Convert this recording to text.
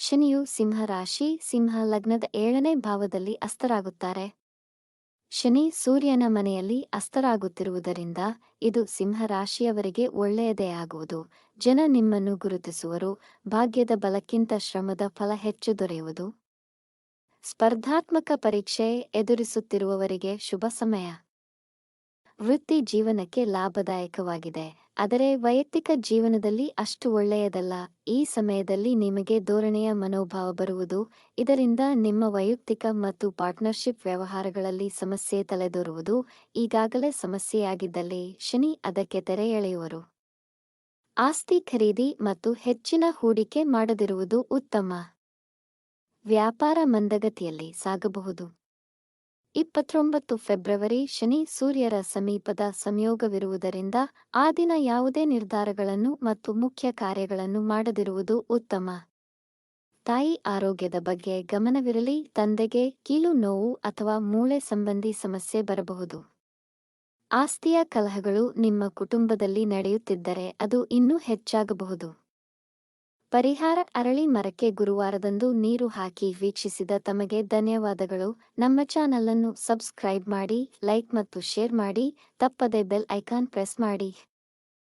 ಶನಿಯು ಸಿಂಹ ರಾಶಿ, ಸಿಂಹ ಲಗ್ನದ ಏಳನೇ ಭಾವದಲ್ಲಿ ಅಸ್ತರಾಗುತ್ತಾರೆ ಶನಿ ಸೂರ್ಯನ ಮನೆಯಲ್ಲಿ ಅಸ್ತರಾಗುತ್ತಿರುವುದರಿಂದ ಇದು ಸಿಂಹ ರಾಶಿಯವರಿಗೆ ಒಳ್ಳೆಯದೇ ಆಗುವುದು. ಜನ ನಿಮ್ಮನ್ನು ಗುರುತಿಸುವರು, ಭಾಗ್ಯದ ಬಲಕ್ಕಿಂತ ಶ್ರಮದ ಫಲ ಹೆಚ್ಚು ದೊರೆಯುವುದು. ಸ್ಪರ್ಧಾತ್ಮಕ ಪರೀಕ್ಷೆ ಎದುರಿಸುತ್ತಿರುವವರಿಗೆ ಶುಭ ಸಮಯ. ವೃತ್ತಿ ಜೀವನಕ್ಕೆ ಲಾಭದಾಯಕವಾಗಿದೆ. ಆದರೆ ವೈಯಕ್ತಿಕ ಜೀವನದಲ್ಲಿ ಅಷ್ಟು ಒಳ್ಳೆಯದಲ್ಲ. ಈ ಸಮಯದಲ್ಲಿ ನಿಮಗೆ ಧೋರಣೆಯ ಮನೋಭಾವ ಬರುವುದು, ಇದರಿಂದ ನಿಮ್ಮ ವೈಯಕ್ತಿಕ ಮತ್ತು ಪಾರ್ಟ್ನರ್ಶಿಪ್ ವ್ಯವಹಾರಗಳಲ್ಲಿ ಸಮಸ್ಯೆ ತಲೆದೋರುವುದು, ಈಗಾಗಲೇ ಸಮಸ್ಯೆಯಾಗಿದ್ದಲ್ಲಿ ಶನಿ ಅದಕ್ಕೆ ತೆರೆ ಎಳೆಯುವರು. ಆಸ್ತಿ ಖರೀದಿ ಮತ್ತು ಹೆಚ್ಚಿನ ಹೂಡಿಕೆ ಮಾಡದಿರುವುದು ಉತ್ತಮ. ವ್ಯಾಪಾರ ಮಂದಗತಿಯಲ್ಲಿ ಸಾಗಬಹುದು. ಇಪ್ಪತ್ತೊಂಬತ್ತು ಫೆಬ್ರವರಿ ಶನಿ ಸೂರ್ಯರ ಸಮೀಪದ ಸಂಯೋಗವಿರುವುದರಿಂದ ಆ ದಿನ ಯಾವುದೇ ನಿರ್ಧಾರಗಳನ್ನು ಮತ್ತು ಮುಖ್ಯ ಕಾರ್ಯಗಳನ್ನು ಮಾಡದಿರುವುದು ಉತ್ತಮ. ತಾಯಿ ಆರೋಗ್ಯದ ಬಗ್ಗೆ ಗಮನವಿರಲಿ, ತಂದೆಗೆ ಕೀಲು ನೋವು ಅಥವಾ ಮೂಳೆ ಸಂಬಂಧಿ ಸಮಸ್ಯೆ ಬರಬಹುದು. ಆಸ್ತಿಯ ಕಲಹಗಳು ನಿಮ್ಮ ಕುಟುಂಬದಲ್ಲಿ ನಡೆಯುತ್ತಿದ್ದರೆ ಅದು ಇನ್ನೂ ಹೆಚ್ಚಾಗಬಹುದು. ಪರಿಹಾರ ಅರಳಿ ಮರಕ್ಕೆ ಗುರುವಾರದಂದು ನೀರು ಹಾಕಿ ವೀಕ್ಷಿಸಿದ ತಮಗೆ ಧನ್ಯವಾದಗಳು. ನಮ್ಮ ಚಾನಲ್ ಅನ್ನು ಸಬ್ಸ್ಕ್ರೈಬ್ ಮಾಡಿ, ಲೈಕ್ ಮತ್ತು ಶೇರ್ ಮಾಡಿ, ತಪ್ಪದೆ ಬೆಲ್ ಐಕಾನ್ ಪ್ರೆಸ್ ಮಾಡಿ.